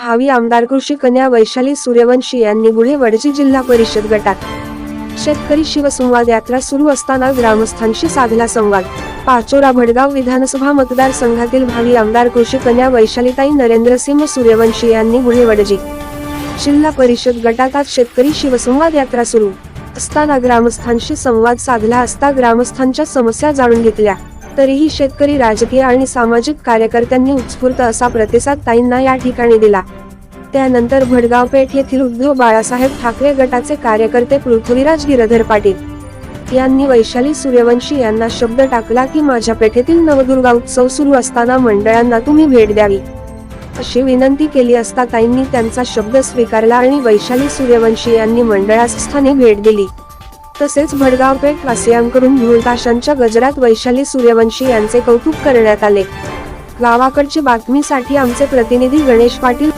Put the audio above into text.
भावी आमदार कृषी कन्या वैशाली सूर्यवंशी यांनी गुढे वडजी जिल्हा परिषद गटात शेतकरी शिवसंवाद यात्रा सुरू असताना ग्रामस्थांशी साधला संवाद. पाचोरा भडगाव विधानसभा मतदारसंघातील भावी आमदार कृषी कन्या वैशालीताई नरेंद्रसिंह सूर्यवंशी यांनी गुढे वडजी जिल्हा परिषद गटात आज शेतकरी शिवसंवाद यात्रा सुरू असताना ग्रामस्थांशी संवाद साधला असता ग्रामस्थांच्या समस्या जाणून घेतल्या. तरीही शेतकरी राजकीय आणि सामाजिक कार्यकर्त्यांनी उत्स्फूर्त असा प्रतिसाद ताईंना या ठिकाणी दिला. त्यानंतर भडगाव पेठ येथील उद्धव बाळासाहेब ठाकरे गटाचे कार्यकर्ते पृथ्वीराज गिरधर पाटील यांनी वैशाली सूर्यवंशी यांना शब्द टाकला की माझ्या पेठेतील नवदुर्गा उत्सव सुरू असताना मंडळांना तुम्ही भेट द्यावी. अशी विनंती केली असता ताईंनी त्यांचा शब्द स्वीकारला आणि वैशाली सूर्यवंशी यांनी मंडळास्थानी भेट दिली. तसेच भडगाव पेठ वासियांकडून ढोलताशांच्या गजरात वैशाली सूर्यवंशी यांचे कौतुक करण्यात आले. गावाकडची बातमीसाठी आमचे प्रतिनिधी गणेश पाटील